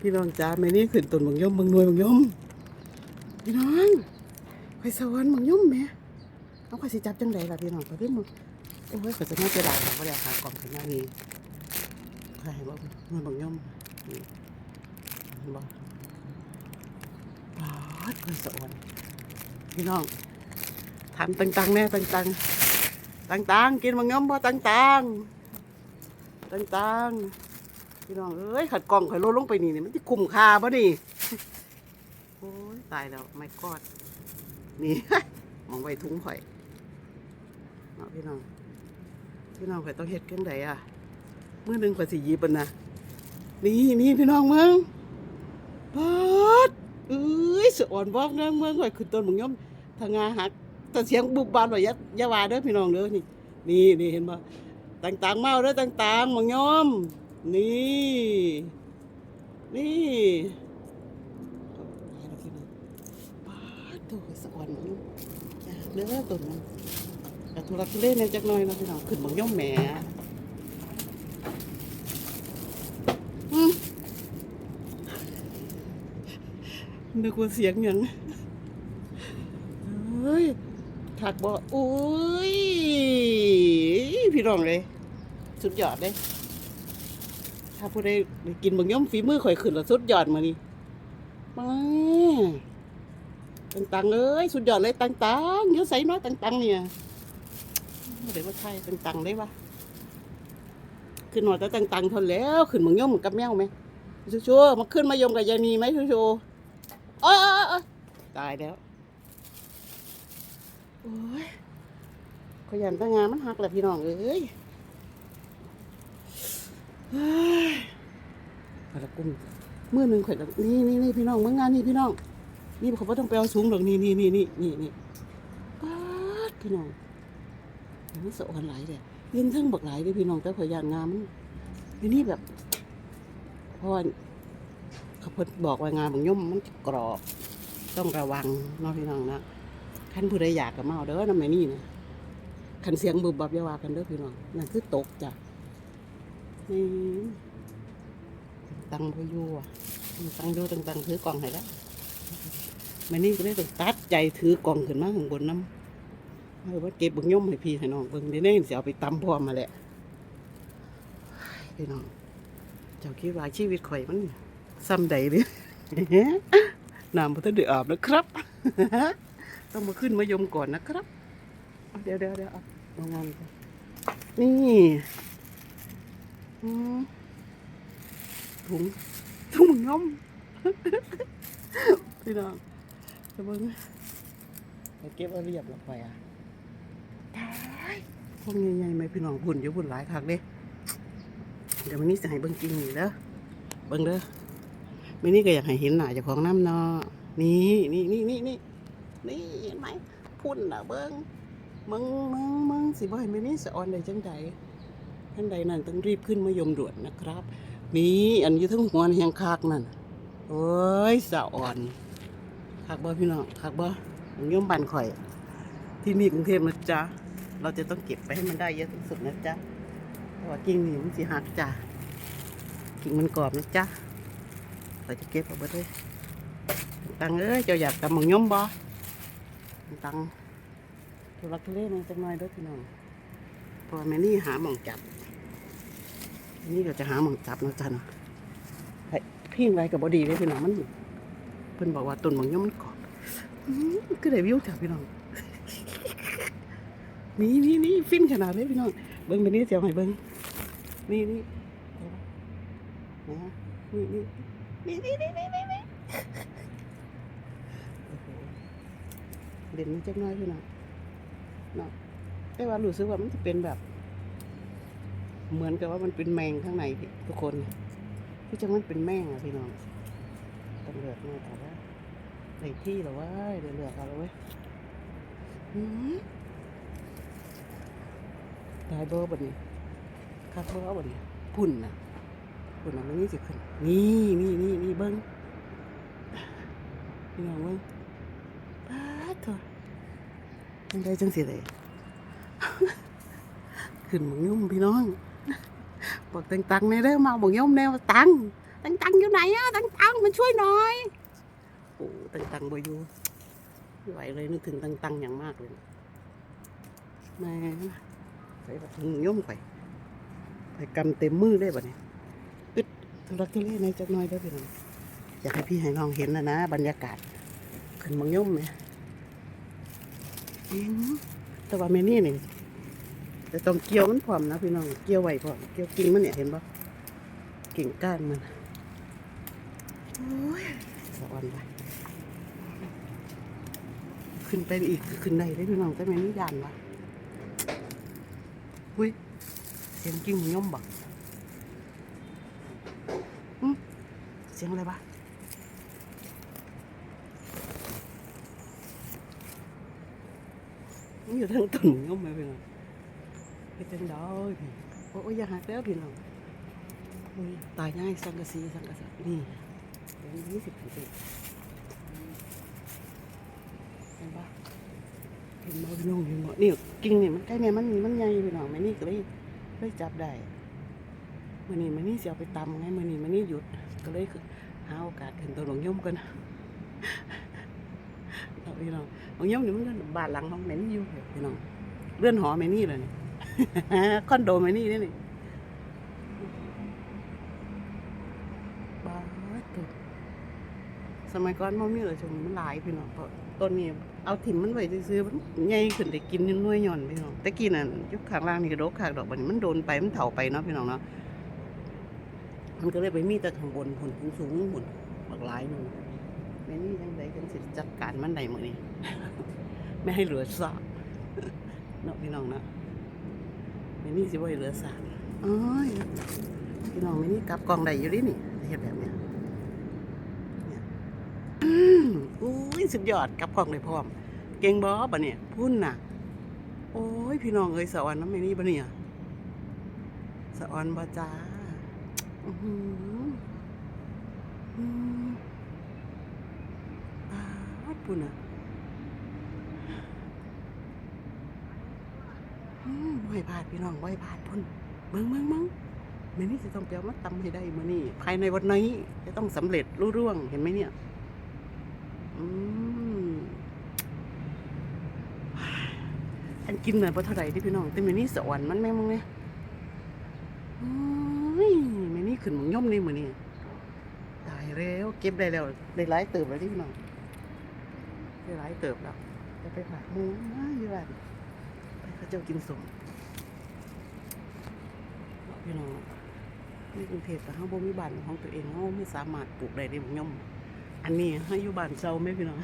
พี่น้องจ้าแม่นี่ขึ้นต้นบางยมบางนวยบางยมพี่น้องไปสวรรค์บางยมแม่เอาข้อยสิจับจังไดล่ะพี่น้องไปพี่มึงโอ้ยขอจะน่าจะได้ค่ะบ่ได้หากล่องถึงหน้านี้ใครบ่หน่วยบางยมนี่เห็นบ่ปาดข้อยสวรรค์พี่น้องทำตังๆแน่ตังๆตังๆกินบางยมบ่ตังๆตังๆ พี่น้องเอ้ยขัดกล่องข่อยลดลงไปนี่นี่มันจะคุ้มค่าปะนี่โอ้ยตายแล้วไม่กอดนี่ มองไว้ถุงข่อยเนาะพี่น้องพี่น้องข่อยต้องเฮ็ดกันไดอะเมื่อหนึ่งข่อยสิหยิบมันนะนี่นี่พี่น้องเมืองปาดเอ้ยสะอ่อนบอกนะเมืองข่อยขึ้นต้นมึงย่อมทางงาหักแต่เสียงบุบบานว่าอย่าอย่าว่าเด้อพี่น้องเด้อนี่นี่นี่เห็นบ่ต่างๆเมาเด้อต่างๆมึงย่อม นี่ นี่ป้าดตัวสะอ่อนจ้าเนื้อตัวมันแต่ทุรักทุเลในจักหน่อยนะพี่น้องขึ้นบางย่อมแหมนึกว่าเสียงยังเฮ้ยถักบ่อุ้ย พี่น้องเลย สุดยอดเลย ถ้าผู้ใดได้กินบางย่อมฝีมือข่อยขึ้นและสุดยอดมานี่มาตังๆเลยสุดยอดเลยตังๆเดี๋ยวใส่น้อยตังๆเนี่ยเดี๋ยวว่าใช่ตังๆได้ปะขึ้นหน่อยแต่ตังๆทนแล้ว ขึ้นบางย่อมกับแมวไหมชัวร์มาขึ้นมายมกับยายนีไหมชัวร์ๆโอ้ยตายแล้วโอ้ยขยันตั้งงานมันหักแหละพี่น้องเอ้ย ข่อยละกุ้งมือหนึ่งข่อยละนี่นี่นี่พี่น้องเมื่องานนี่พี่น้อง นี่เขาไม่ต้องไปเอาสูงหรอกนี่นี่นี่นี่นี่นี่ป๊าดพี่น้องมันสะอ่อนหลายเลยยืนเทั้งบักหลายเลยพี่น้องแต่ข่อยยานงามมันอันนี้แบบเพราะว่าเขาพิ่นบอกว่างานบางย่อมมันกรอบ ต้องระวังเนาะพี่น้องนะขั้นผู้ใดอยากกับมาเอาเด้อน้ำแม่นี่นะขันเสียงบุบบับยาวากันเด้อพี่น้องนั่นคือตกจ้ะ นี่ตังพยูอะตังโยตังตังถือกล่องให้แล้วม่นี่ก็ได้ต้องตัดใจถือกล่องขึ้นมาข้างบนน้ำเออว่าเก็บบึงย่อมให้พี่ให้น้องบิ่งเดี๋ยวนี้สิเอาไปตำพร้อมมาแหละพี่น้อง เจ้าคิดว่าชีวิตข่อยมันซ้ำใดเลยน้ำพอต้องเดือดอาบนะครับ ต้องมาขึ้นมายมก่อนนะครับ เดี๋ยวเดี๋ยวเดี๋ยวเอางานนี่ ถุงถุงน้ำพี่น้องจะเบิ้งไปเก็บเอาเรียบลงไปอะตายพวกใหญ่ๆไหมพี่น้องพุ่นอยู่พุ่นหลายคักเด้เดี๋ยววันนี้จะให้เบิ้งจริงนี่เด้อเบิ้งเด้อวันนี้ก็อยากให้เห็นหน้าเจ้าของน้ำเนาะนี่นี่นี่นี่นี่นี่เห็นไหมพุ่นน่ะเบิ้งมึงมึงมึงสิบ่ให้แม่นี่สะออนได้จังใด ท่านใดนั่นต้องรีบขึ้นมายมด่วนนะครับ นี่อันอยู่ทั้งหัวนี่แหงคากนั่นโอ้ยสะอ่อนคักบ่พี่น้องคักบ่ผมยมบันข่อย ที่นี่กรุงเทพนะจ๊ะเราจะต้องเก็บไปให้มันได้เยอะที่สุดนะจ๊ะเพราะว่ากิ่งนี่มันสิหักจ้ะกิ่งมันกรอบนะจ๊ะเราจะเก็บเอาไปเลยตังเอ้ยเจ้าอยากตำหมองยมบ่ตังทุลักทุเลมันจังหน่อยเด้อพี่น้องพอแม่นี่หาหมองจับ นี่เราจะหาหมองจับเนาะจ๊ะเนาะไอ้พิงไรกับบอดีเลยพี่น้องมันเพิ่นบอกว่าต้นหมองย่อมมันกรอบก็ได้วิวจ้ะพี่น้องนี่นี่นี่ฟินขนาดเลยพี่น้องเบิ้งไปนี้เสียวให้เบิ้งนี่นี่นะนี่นี่นี่นี่นี่นี่นี่นี่เด่นจักหน้อยพี่น้องเนาะแต่ว่ารู้สึกว่ามันจะเป็นแบบ เหมือนกับว่ามันเป็นแมงข้างในทุกคนที่จังมันเป็นแมงอะพี่น้องต้องเลือกหน่อยแต่ว่าในที่เหรอวะเดี๋ยวเลือกเอาเลยเว้ยหืมตายเบอร์บดนี้คาดเบอร์บดนี้พุ่นนะพุ่นนะมันนี่สิขึ้นนี่นี่นี่นี่เบิ้งพี่น้องเบิ้งป้าดเถอะมันได้จังสิเลยขึ้นหมองยุ่มพี่น้อง บอกตังตังในเด้อมาบอกยมแนวตังตังตังอยู่ไหนอะตังตังมาช่วยหน่อยโอ้ตังตังบอยู่ไม่ไหวเลยนึกถึงตังตังอย่างมากเลยแม่ใส่แบบถุงย่มไปไปกำเต็มมือได้บ่เนี่ยอึดทุรักทุเลในจักน้อยได้อพี่น้องอยากให้พี่ให้น้องเห็นนะนะ บรรยากาศขึ้นมังย่มเนี่ยอืมแต่ว่าแม่นี่นี่ แต่ต้องเกี่ยวมันพร้อมนะพี่น้อง เกี่ยวไหวพร้อมเกี่ยวกิ่งมันเนี่ยเห็นปะกิ่งก้านมันโอ้ยสวรรค์ไปขึ้นไปอีกขึ้นได้ได้พี่น้องแต่แม่นี่ยานวะอุ้ยเสียงกิ้งย่อมบักอืมเสียงอะไรบ้ามันอยู่ทางต้นย่อมไหมพี่น้อง ไปเต็มดอยโอ้ยอย่าหักแล้วพี่น้องตายง่ายสังกะสีสังกะสีนี่เดี๋ยวยี่สิบปีเห็นปะเห็นมอพี่น้องเห็นมอนี่กิ่งนี่มันใกล้เนี่ยมันมันใหญ่พี่น้องแม่นี่ก็เลยเลยจับได้มื่อนี้มื่อนี้จะเอาไปตำไงมื่อนี้มื่อนี้หยุดก็เลยคือหาโอกาสขึ้นตัวหลวงย่อมกันพี่น้องหลวงย่อมนี่มันก็บานหลังของแม่นี่อยู่พี่น้องเรื่อนหอแม่นี่เลยนี่ คอนโดม่นี่นี่นี่บ้านตัวสมัยก่อนมันมีเลยชมมันหลายพี่น้องเพราะต้นนี้เอาถิ่มมันไว้ซื้อมันใหญ่ขึ้นได้กินยังน้อยหย่อนพี่น้องแต่กี้น่ะยุคข้างล่างนี่ก็ดกขากดอกบันมันโดนไปมันเถาไปเนาะพี่น้องเนาะมันก็เลยไปมีแต่ข้างบนผลสูงๆผลบักหลายหนึงแม่นี่ยังไงกันสิจัดการมันได้มื้อนี้ไม่ให้เหลือซากเนาะพี่น้องเนาะ แม่นี่สิบ่ให้เหลือซากอ้อยพี่น้องแม่นี่กลับกล่องได้อยู่ดินี่เฮ็ดแบบเนี้ยอุ้ยสุดยอดกลับของเลยพร้อม เก่งบอบ่เนี่ยพุ่นน่ะ โอ้ยพี่น้องเอ้ยสวรรค์น้ำไม่นี่บ่เนี่ยสวรรค์บ่จ้าอือหืออืมปาพุ่นน่ะอืม บ่ให้พลาดพี่น้องบ่ให้พลาดพุ่นเบิ่งเบิ่งเบิ่งแม่นี่จะต้องเปียวมาตำให้ได้มื้อนี้ภายในวันนี้จะต้องสำเร็จรุ่ร่วงเห็นไหมเนี่ยอืมอันกินเหมือปลาเท่าไหร่ที่พี่น้องแต่เมนี่สวรรค์มันแม่งมึงเนี่ยโอ้ยเมนี่ขึ้นมึงย่อมนี่มือนี่ตายแล้วเก็บได้แล้วได้หลายเติบแล้วที่พี่น้องได้หลายเติบแล้วจะไปผักหมูนะอยู่บ้าน เจ้ากินสมพี่น้องนี่กรุงเทพแต่ห้าบ่มีบ้านของตัวเองเขาไม่สามารถปลูกได้ในมึงย่อมอันนี้ให้อยู่บ้านเซาไหมพี่น้อง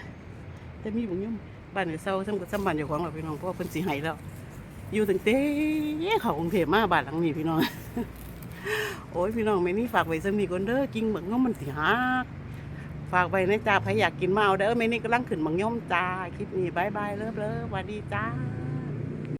แต่มีบุญยมบ้านเซาซ้ำกับซ้ำบ้านเจ้าของเราพี่น้องเพราะเพิ่นสิให้แล้ว อยู่ตั้งแต่เขากรุงเทพมาบ้านหลังนี้พี่น้องโอ้ยพี่น้องแม่นี่ฝากไว้สำนีก่อนเด้อกิ่งบักย่อมมันสิหักฝากไว้นะจ้าใครอยากกินมาเอาเด้อแม่นี่กำลังขึ้นบักย่อมจ้าคลิปนี้บายบายเลิฟเลิฟสวัสดีจ้า